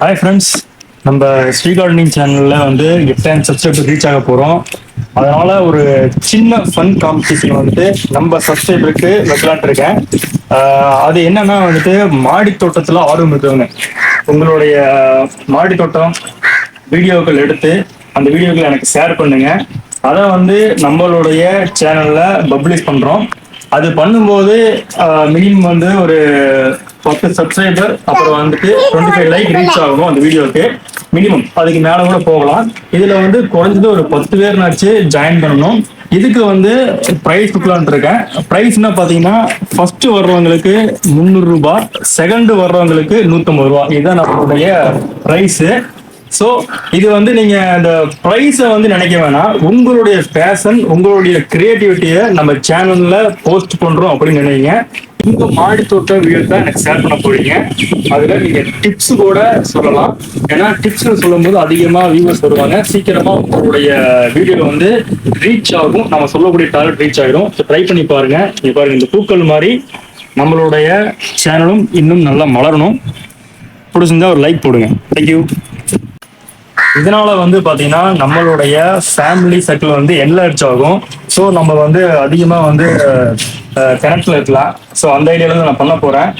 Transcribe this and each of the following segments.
Hi friends நம்ம Sri gardening சேனல்ல வந்து எட்டாயிரம் சப்ஸ்கிரைபர் ரீச் ஆக போறோம். அதனால ஒரு சின்ன ஃபன் காம்படிஷன் வந்துட்டு நம்ம சப்ஸ்கிரைபருக்கு வைக்கலான்ட்டு இருக்கேன் அது என்னன்னா வந்துட்டு மாடி தோட்டத்துல ஆர்வம் இருக்கவங்க உங்களுடைய மாடி தோட்டம் வீடியோக்கள் எடுத்து அந்த வீடியோக்களை எனக்கு ஷேர் பண்ணுங்க. அதை வந்து நம்மளுடைய சேனல்ல பப்ளிஷ் பண்றோம். அது பண்ணும்போது மினிமம் வந்து ஒரு பத்து சப்ஸ்கிரைபர் அப்புறம் வந்துட்டு டுவெண்ட்டி ஃபைவ் லைக் ரீச் ஆகும் அந்த வீடியோக்கு மினிமம் அதுக்கு மேல கூட போகலாம். இதுல வந்து குறைஞ்சது ஒரு பத்து பேர்னாச்சு ஜாயின் பண்ணணும். இதுக்கு வந்து ப்ரைஸ் கொடுக்கலான் இருக்கேன். ப்ரைஸ்னா பாத்தீங்கன்னா ஃபர்ஸ்ட் வர்றவங்களுக்கு முந்நூறுரூபா செகண்ட் வர்றவங்களுக்கு நூத்தம்பது ரூபா. இதுதான் நம்மளுடைய ப்ரைஸு ஸோ இது வந்து நீங்க அந்த ப்ரைஸை வந்து நினைக்க வேணாம். உங்களுடைய பேஷன் உங்களுடைய கிரியேட்டிவிட்டியை நம்ம சேனல்ல போஸ்ட் பண்றோம் அப்படின்னு நினைங்க. இந்த மாடி தோட்ட வீடியோ தான் எனக்கு ஷேர் பண்ண போறீங்க. அதுல நீங்க டிப்ஸ் கூட சொல்லலாம். ஏன்னா டிப்ஸ் சொல்லும்போது அதிகமா வியூவர்ஸ் வருவாங்க. சீக்கிரமா உங்களுடைய வீடியோ வந்து ரீச் ஆகும். நம்ம சொல்லக்கூடிய டார்கெட் ரீச் ஆயிடும். ட்ரை பண்ணி பாருங்க. நீங்க பாருங்க இந்த பூக்கள் மாதிரி நம்மளுடைய சேனலும் இன்னும் நல்லா மலரணும். பிடிச்சிருந்தா ஒரு லைக் போடுங்க. தேங்க்யூ இதனால வந்து பாத்தீங்கன்னா நம்மளுடைய ஃபேமிலி சர்க்கிள் வந்து என்லார்ஜ் ஆகும். ஸோ நம்ம வந்து அதிகமாக வந்து கனெக்டில் இருக்கலாம். ஸோ அந்த ஐடியாவில் நான் பண்ண போகிறேன்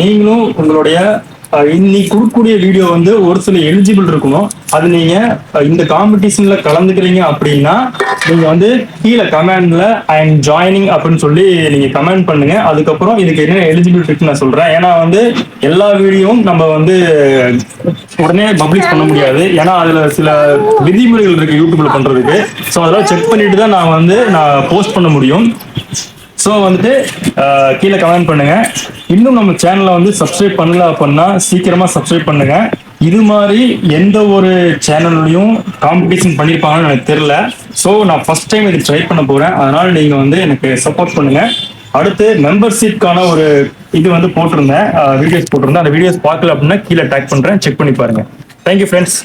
நீங்களும் உங்களுடைய இன்னைக்கு கொடுக்கக்கூடிய வீடியோ வந்து ஒரு சில எலிஜிபிள் இருக்கணும். அது நீங்க இந்த காம்படிஷன்ல கலந்துக்கிறீங்க அப்படின்னா நீங்க வந்து கீழே கமெண்ட்ல ஐ எம் ஜாயினிங் அப்படின்னு சொல்லி நீங்க கமெண்ட் பண்ணுங்க. அதுக்கப்புறம் இதுக்கு என்ன எலிஜிபிள் இருக்குன்னு நான் சொல்றேன். ஏன்னா வந்து எல்லா வீடியோவும் நம்ம வந்து உடனே பப்ளிஷ் பண்ண முடியாது. ஏன்னா அதுல சில விதிமுறைகள் இருக்கு யூடியூப்ல பண்றதுக்கு. ஸோ அதெல்லாம் செக் பண்ணிட்டு தான் நான் வந்து நான் போஸ்ட் பண்ண முடியும். ஸோ வந்துட்டு கீழே கமெண்ட் பண்ணுங்க. இன்னும் நம்ம சேனலை வந்து சப்ஸ்கிரைப் பண்ணல அப்படின்னா சீக்கிரமா சப்ஸ்கிரைப் பண்ணுங்க. இது மாதிரி எந்த ஒரு சேனல்லையும் காம்படிஷன் பண்ணியிருப்பாங்கன்னு எனக்கு தெரியல. ஸோ நான் ஃபர்ஸ்ட் டைம் இது ட்ரை பண்ண போறேன். அதனால நீங்க வந்து எனக்கு சப்போர்ட் பண்ணுங்க. அடுத்து மெம்பர்ஷிப்கான ஒரு இது வந்து போட்டிருந்தேன். வீடியோஸ் போட்டிருந்தேன். அந்த வீடியோஸ் பார்க்கல அப்படின்னா கீழே டேக் பண்றேன். செக் பண்ணி பாருங்க. Thank you friends